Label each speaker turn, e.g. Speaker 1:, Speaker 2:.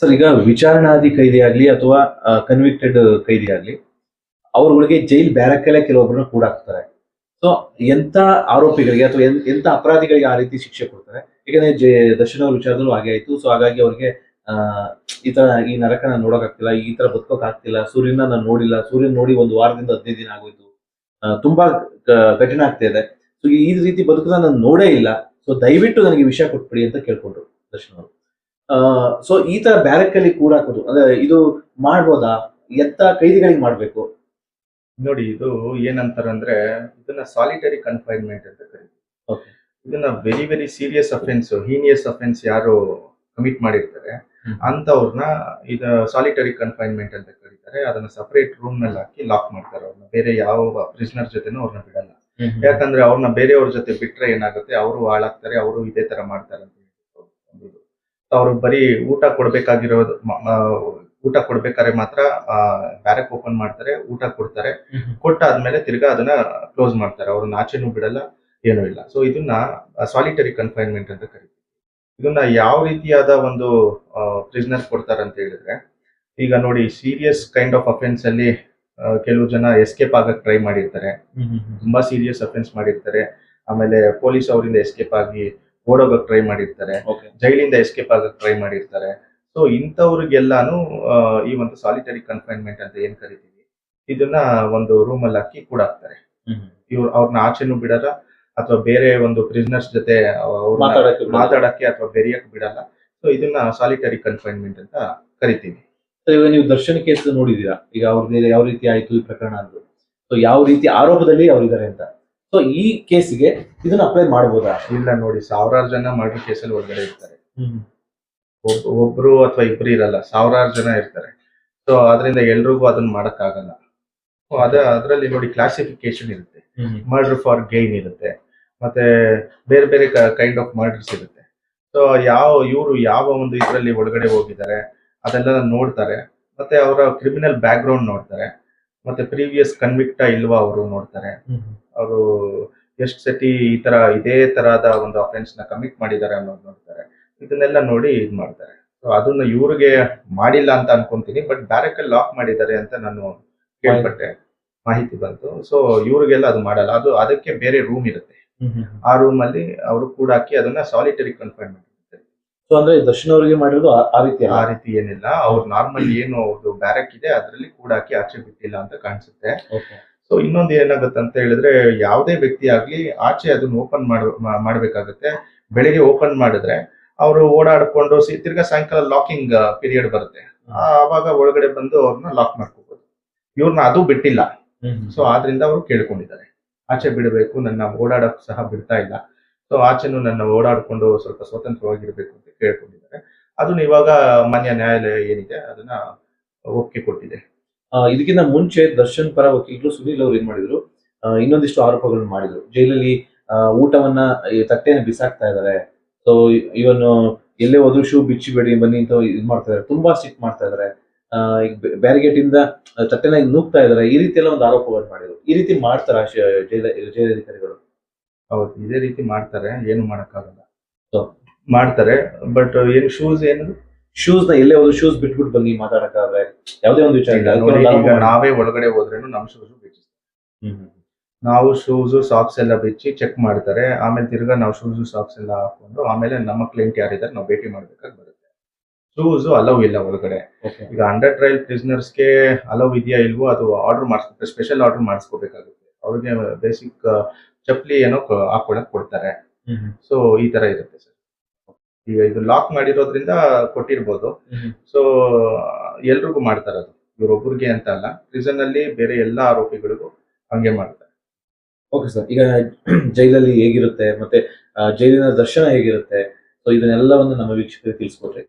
Speaker 1: Sir, ಈಗ ವಿಚಾರಣಾಧಿ ಕೈದಿ ಆಗ್ಲಿ ಅಥವಾ ಕನ್ವಿಕ್ಟೆಡ್ ಕೈದಿ ಆಗ್ಲಿ, ಅವ್ರಗಳಿಗೆ ಜೈಲ್ ಬ್ಯಾರಕ್ಕಲ್ಲೇ ಕೆಲವೊಬ್ಬರನ್ನ ಕೂಡ ಹಾಕ್ತಾರೆ ಸೊ ಎಂತ ಆರೋಪಿಗಳಿಗೆ ಅಥವಾ ಎಂತ ಅಪರಾಧಿಗಳಿಗೆ ಆ ರೀತಿ ಶಿಕ್ಷೆ ಕೊಡ್ತಾರೆ? ಯಾಕಂದ್ರೆ ಜೆ, ದರ್ಶನ್ ಅವ್ರ ವಿಚಾರದಲ್ಲೂ ಹಾಗೆ ಆಯ್ತು. ಸೊ ಹಾಗಾಗಿ ಅವ್ರಿಗೆ ಈ ತರ ಈ ನರಕ ನಾನು ನೋಡಕ್ ಆಗ್ತಿಲ್ಲ ಈ ತರ ಬದುಕೋಕಾಗ್ತಿಲ್ಲ ಸೂರ್ಯನ ನಾನು ನೋಡಿಲ್ಲ, ಸೂರ್ಯನ ನೋಡಿ ಒಂದು ವಾರದಿಂದ ಹದಿನೈದು ದಿನ ಆಗೋಯ್ತು. ತುಂಬಾ ಕಠಿಣ ಆಗ್ತಾ ಇದೆ. ಸೊ ಈ ರೀತಿ ಬದುಕನ್ನ ನಾನು ನೋಡೇ ಇಲ್ಲ. ಸೊ ದಯವಿಟ್ಟು ನನಗೆ ವಿಷಯ ಕೊಟ್ಬಿಡಿ ಅಂತ ಕೇಳ್ಕೊಂಡ್ರು ದರ್ಶನ ಅವರು. ಸೊ ಈ ತರ ಬ್ಯಾರಕ್ಕಲ್ಲಿ ಕೂಡ ಹಾಕೋದು ಅಂದ್ರೆ ಇದು ಮಾಡ್ಬೋದಾ? ಎತ್ತ ಕೈದಿಗಳಿಗೆ ಮಾಡ್ಬೇಕು.
Speaker 2: ನೋಡಿ ಇದು ಏನಂತಾರಂದ್ರೆ ಇದನ್ನ ಸಾಲಿಟರಿ ಕನ್ಫೈನ್ಮೆಂಟ್ ಅಂತ ಕರೀತೀವಿ. ಇದನ್ನ very very serious offence heinous offence ಯಾರು ಕಮಿಟ್ ಮಾಡಿರ್ತಾರೆ. ಅಂತವ್ರನ್ನ ಇದ ಸಾಲಿಟರಿ ಕನ್ಫೈನ್ಮೆಂಟ್ ಅಂತ ಕರೀತಾರೆ. ಅದನ್ನ ಸಪರೇಟ್ ರೂಮ್ನಲ್ಲಿ ಹಾಕಿ ಲಾಕ್ ಮಾಡ್ತಾರೆ ಅವ್ರನ್ನ ಬೇರೆ ಯಾವ ಪ್ರಿಸ್ನರ್ ಜೊತೆನೂ ಅವ್ರನ್ನ ಬಿಡಲ್ಲ. ಯಾಕಂದ್ರೆ ಅವ್ರನ್ನ ಬೇರೆಯವ್ರ ಜೊತೆ ಬಿಟ್ರೆ ಏನಾಗುತ್ತೆ? ಅವರು ಹಾಳಾಗ್ತಾರೆ ಅವರು ಇದೇ ತರ ಮಾಡ್ತಾರೆ ಅಂತ. ಅವ್ರು ಬರೀ ಊಟ ಕೊಡ್ಬೇಕಾಗಿರೋದು ಊಟ ಕೊಡ್ಬೇಕಾದ್ರೆ ಮಾತ್ರ ಬ್ಯಾರಕ್ ಓಪನ್ ಮಾಡ್ತಾರೆ ಊಟ ಕೊಡ್ತಾರೆ. ಕೊಟ್ಟಾದ್ಮೇಲೆ ತಿರ್ಗಾ ಅದನ್ನ ಕ್ಲೋಸ್ ಮಾಡ್ತಾರೆ. ಅವ್ರನ್ನ ಆಚೆನೂ ಬಿಡಲ್ಲ ಏನೂ ಇಲ್ಲ. ಸೊ ಇದನ್ನ ಸಾಲಿಟರಿ ಕನ್ಫೈನ್ಮೆಂಟ್ ಅಂತ ಕರಿತೀವಿ ಇದನ್ನ ಯಾವ ರೀತಿಯಾದ ಒಂದು ಪ್ರಿಸ್ನರ್ಸ್ ಕೊಡ್ತಾರೆ ಅಂತ ಹೇಳಿದ್ರೆ ಈಗ ನೋಡಿ ಸೀರಿಯಸ್ ಕೈಂಡ್ ಆಫ್ ಅಫೆನ್ಸ್ ಅಲ್ಲಿ ಕೆಲವು ಜನ ಎಸ್ಕೇಪ್ ಆಗಕ್ ಟ್ರೈ ಮಾಡಿರ್ತಾರೆ. ತುಂಬಾ ಸೀರಿಯಸ್ ಅಫೆನ್ಸ್ ಮಾಡಿರ್ತಾರೆ. ಆಮೇಲೆ ಪೊಲೀಸ್ ಅವರಿಂದ ಎಸ್ಕೇಪ್ ಆಗಿ ಓಡೋಗಕ್ ಟ್ರೈ ಮಾಡಿರ್ತಾರೆ ಜೈಲಿಂದ ಎಸ್ಕೇಪ್ ಆಗಕ್ ಟ್ರೈ ಮಾಡಿರ್ತಾರೆ. ಸೊ ಇಂಥವ್ರಿಗೆಲ್ಲಾನು ಈ ಒಂದು ಸಾಲಿಟರಿ ಕನ್ಫೈನ್ಮೆಂಟ್ ಅಂತ ಏನ್ ಕರಿತೀವಿ? ಇದನ್ನ ಒಂದು ರೂಮ್ ಅಲ್ಲಿ ಹಾಕಿ ಕೂಡ ಹಾಕ್ತಾರೆ. ಇವ್ರು ಅವ್ರನ್ನ ಆಚೆನೂ ಬಿಡಲ್ಲ ಅಥವಾ ಬೇರೆ ಒಂದು ಪ್ರಿಸ್ನರ್ಸ್ ಜೊತೆ
Speaker 1: ಮಾತಾಡಕ್ಕೆ.
Speaker 2: ಅಥವಾ ಬೆರೆಯಕ್ ಬಿಡಲ್ಲ. ಸೊ ಇದನ್ನ ಸಾಲಿಟರಿ ಕನ್ಫೈನ್ಮೆಂಟ್ ಅಂತ ಕರಿತೀವಿ.
Speaker 1: ಇವಾಗ ನೀವು ದರ್ಶನ ಕೇಸ್ ನೋಡಿದೀರಾ ಈಗ ಅವ್ರದ್ದು ಯಾವ ರೀತಿ ಆಯ್ತು ಈ ಪ್ರಕರಣ ಅಂತ ಸೊ ಯಾವ ರೀತಿ ಆರೋಪದಲ್ಲಿ ಅವ್ರಿದ್ದಾರೆ ಅಂತ? ಸೊ ಈ ಕೇಸಿಗೆ ಇದನ್ನ ಅಪ್ಲೈ ಮಾಡಬಹುದಾ
Speaker 2: ಇಲ್ಲ ನೋಡಿ ಸಾವಿರಾರು ಜನ ಮರ್ಡರ್ ಕೇಸಲ್ಲಿ ಒಳಗಡೆ ಇರ್ತಾರೆ. ಒಬ್- ಒಬ್ರು ಅಥವಾ ಇಬ್ರು ಇರಲ್ಲ ಸಾವಿರಾರು ಜನ ಇರ್ತಾರೆ. ಸೊ ಅದರಿಂದ ಎಲ್ರಿಗೂ ಅದನ್ನ ಮಾಡಕ್ ಆಗಲ್ಲ ಅದ ಅದರಲ್ಲಿ ನೋಡಿ ಕ್ಲಾಸಿಫಿಕೇಶನ್ ಇರುತ್ತೆ. ಮರ್ಡರ್ ಫಾರ್ ಗೈನ್ ಇರುತ್ತೆ. ಮತ್ತೆ ಬೇರೆ ಬೇರೆ ಕೈಂಡ್ ಆಫ್ ಮರ್ಡರ್ಸ್ ಇರುತ್ತೆ. ಸೊ ಯಾವ ಇವರು ಯಾವ ಒಂದು ಇದರಲ್ಲಿ ಒಳಗಡೆ ಹೋಗಿದ್ದಾರೆ ಅದೆಲ್ಲ ನೋಡ್ತಾರೆ. ಮತ್ತೆ ಅವರ ಕ್ರಿಮಿನಲ್ ಬ್ಯಾಕ್ ಗ್ರೌಂಡ್ ನೋಡ್ತಾರೆ. ಮತ್ತೆ ಪ್ರೀವಿಯಸ್ ಕನ್ವಿಕ್ಟ ಇಲ್ವಾ ಅವರು ನೋಡ್ತಾರೆ. ಅವರು ಎಷ್ಟು ಸತಿ ಈ ತರ ಇದೇ ತರಹದ ಒಂದು ಅಫೆನ್ಸ್ನ ಕಮಿಟ್ ಮಾಡಿದ್ದಾರೆ ಅನ್ನೋದು ನೋಡ್ತಾರೆ. ಇದನ್ನೆಲ್ಲ ನೋಡಿ ಇದ್ ಮಾಡ್ತಾರೆ. ಸೊ ಅದನ್ನ ಇವ್ರಿಗೆ ಮಾಡಿಲ್ಲ ಅಂತ ಅನ್ಕೊಂತೀನಿ ಬಟ್ ಬ್ಯಾರಕಲ್ಲಿ ಲಾಕ್ ಮಾಡಿದ್ದಾರೆ ಅಂತ ನಾನು ಕೇಳ್ಪಟ್ಟೆ. ಮಾಹಿತಿ ಬಂತು. ಸೊ ಇವ್ರಿಗೆಲ್ಲ ಅದು ಮಾಡಲ್ಲ. ಅದು ಅದಕ್ಕೆ ಬೇರೆ ರೂಮ್ ಇರುತ್ತೆ. ಆ ರೂಮ್ ಅಲ್ಲಿ ಅವರು ಕೂಡ ಹಾಕಿ ಅದನ್ನ ಸಾಲಿಟರಿ ಕನ್ಫೈನ್ಮೆಂಟ್
Speaker 1: ಸೊ ಅಂದ್ರೆ ದರ್ಶನ್ ಅವರಿಗೆ ಮಾಡಿರೋದು ಆ- ರೀತಿ
Speaker 2: ಆ ರೀತಿ ಏನಿಲ್ಲ. ಅವ್ರು ನಾರ್ಮಲ್ ಏನು ಅವ್ರದ್ದು ಬ್ಯಾರಕ್ ಇದೆ ಅದರಲ್ಲಿ ಕೂಡ ಹಾಕಿ ಆಚೆ ಬಿಟ್ಟಿಲ್ಲ ಅಂತ ಕಾಣಿಸುತ್ತೆ. ಸೊ ಇನ್ನೊಂದು ಏನಾಗುತ್ತೆ ಅಂತ ಹೇಳಿದ್ರೆ ಯಾವುದೇ ವ್ಯಕ್ತಿ ಆಗ್ಲಿ ಆಚೆ ಅದನ್ನ ಓಪನ್ ಮಾಡ ಮಾಡಬೇಕಾಗುತ್ತೆ. ಬೆಳಿಗ್ಗೆ ಓಪನ್ ಮಾಡಿದ್ರೆ ಅವರು ಓಡಾಡ್ಕೊಂಡು ತಿರ್ಗಾ ಸಾಯಂಕಾಲ ಲಾಕಿಂಗ್ ಪೀರಿಯಡ್ ಬರುತ್ತೆ. ಆವಾಗ ಒಳಗಡೆ ಬಂದು ಅವ್ರನ್ನ ಲಾಕ್ ಮಾಡ್ಕೋಬಹುದು ಇವ್ರನ್ನ ಅದು ಬಿಟ್ಟಿಲ್ಲ. ಸೊ ಆದ್ರಿಂದ ಅವರು ಕೇಳ್ಕೊಂಡಿದ್ದಾರೆ. ಆಚೆ ಬಿಡಬೇಕು ನನ್ನ ಓಡಾಡಕ್ ಸಹ ಬಿಡ್ತಾ ಇಲ್ಲ. ಸೊ ಆಚೆನೂ ನನ್ನ ಓಡಾಡ್ಕೊಂಡು ಸ್ವಲ್ಪ ಸ್ವತಂತ್ರವಾಗಿರ್ಬೇಕು ಅಂತ ಕೇಳ್ಕೊಂಡಿದ್ದಾರೆ. ಅದನ್ನ ಇವಾಗ ಮಾನ್ಯ ನ್ಯಾಯಾಲಯ ಏನಿದೆ ಅದನ್ನ ಒಪ್ಪಿಗೆ ಕೊಟ್ಟಿದೆ
Speaker 1: ಆ, ಇದಕ್ಕಿಂತ ಮುಂಚೆ ದರ್ಶನ್ ಪರ ವಕೀಲರು ಸುನೀಲ್ ಅವ್ರು ಏನ್ ಮಾಡಿದ್ರು? ಇನ್ನೊಂದಿಷ್ಟು ಆರೋಪಗಳನ್ನು ಮಾಡಿದ್ರು. ಜೈಲಲ್ಲಿ ಊಟವನ್ನ ತಟ್ಟೆನ ಬಿಸಾಕ್ತಾ ಇದಾರೆ ಸೊ ಇವನ್ ಎಲ್ಲೇ ಹೋದ್ರು ಶೂ ಬಿಚ್ಚಿಬೇಡಿ ಬನ್ನಿ ಅಂತ ಇದ್ ಮಾಡ್ತಾ ಇದಾರೆ ತುಂಬಾ ಸ್ಟ್ರಿಕ್ಟ್ ಮಾಡ್ತಾ ಇದಾರೆ ಬ್ಯಾರಿಗೇಟ್ ಇಂದ ತಟ್ಟೆನ ನೂಕ್ತಾ ನೂಗ್ತಾ ಇದಾರೆ ಈ ರೀತಿ ಎಲ್ಲ ಒಂದು ಆರೋಪಗಳನ್ನು ಮಾಡಿದ್ರು. ಈ ರೀತಿ ಮಾಡ್ತಾರ ಜೈಲ ಜೈಲಾಧಿಕಾರಿಗಳು?
Speaker 2: ಹೌದು ಇದೇ ರೀತಿ ಮಾಡ್ತಾರೆ. ಏನು ಮಾಡಕ್ಕಾಗಲ್ಲ.
Speaker 1: ಸೊ
Speaker 2: ಮಾಡ್ತಾರೆ ಬಟ್ ಏನು ಶೂಸ್ ಏನದು
Speaker 1: ಶೂಸ್ನ ಎಲ್ಲೇ ಹೋದ್ರು ಶೂಸ್ ಬಿಟ್ಬಿಟ್ಟು ಬನ್ನಿ ಮಾತಾಡಕ್ಕಾದ್ರೆ. ಯಾವುದೇ ಒಂದು ವಿಚಾರ ಇಲ್ಲ. ಅದಕ್ಕೆ
Speaker 2: ನೋಡಿ
Speaker 1: ಒಂದು
Speaker 2: ಈಗ ನಾವೇ ಒಳಗಡೆ ಹೋದ್ರೇನು ನಮ್ ಶೂಸ್ ಬಿಚ್ಚಿ
Speaker 1: ಹ್ಮ್, ಹ್ಮ್.
Speaker 2: ನಾವು ಶೂಸ್ ಸಾಕ್ಸ್ ಎಲ್ಲ ಬಿಚ್ಚಿ ಚೆಕ್ ಮಾಡ್ತಾರೆ. ಆಮೇಲೆ ತಿರ್ಗಾ ನಾವು ಶೂಸ್ ಸಾಕ್ಸ್ ಎಲ್ಲ ಹಾಕೊಂಡು ಆಮೇಲೆ ನಮ್ಮ ಕ್ಲೈಂಟ್ ಯಾರಿದ್ದಾರೆ ನಾವು ಭೇಟಿ ಮಾಡ್ಬೇಕಾಗಿ ಬರುತ್ತೆ. ಶೂಸ್ ಅಲೌ ಇಲ್ಲ ಒಳಗಡೆ.
Speaker 1: Okay.
Speaker 2: ಈಗ ಅಂಡರ್ ಟ್ರಯಲ್ ಪ್ರಿಸ್ನರ್ಸ್ಗೆ ಅಲೌ ಇದೆಯಾ ಇಲ್ವೋ ಅದು ಆರ್ಡರ್ ಮಾಡಿಸ್ಬೇಕು ಸ್ಪೆಷಲ್ ಆರ್ಡರ್ ಮಾಡಿಸ್ಕೋಬೇಕಾಗುತ್ತೆ. ಅವ್ರಿಗೆ ಬೇಸಿಕ್ ಚಪ್ಪಲಿ ಏನೋ ಹಾಕೊಳಕ್ ಕೊಡ್ತಾರೆ.
Speaker 1: ಹ್ಮ್, ಹ್ಮ್.
Speaker 2: ಸೊ ಈ ತರ ಇರುತ್ತೆ ಸರ್. ಈಗ ಇದು ಲಾಕ್ ಮಾಡಿರೋದ್ರಿಂದ ಕೊಟ್ಟಿರ್ಬೋದು. ಸೊ ಎಲ್ರಿಗೂ ಮಾಡ್ತಾರೆ ಅದು. ಇವ್ರೊಬ್ರಿಗೆ ಅಂತ ಅಲ್ಲ ಪ್ರಿಸನ್ ಅಲ್ಲಿ ಬೇರೆ ಎಲ್ಲಾ ಆರೋಪಿಗಳಿಗೂ ಹಂಗೆ ಮಾಡ್ತಾರೆ.
Speaker 1: ಓಕೆ ಸರ್ ಈಗ ಜೈಲಲ್ಲಿ ಹೇಗಿರುತ್ತೆ ಮತ್ತೆ ಜೈಲಿನ ದರ್ಶನ ಹೇಗಿರುತ್ತೆ ಸೊ ಇದನ್ನೆಲ್ಲವನ್ನು ನಮ್ಮ ವೀಕ್ಷಕರಿಗೆ ತಿಳಿಸ್ಕೊಡ್ರಿ.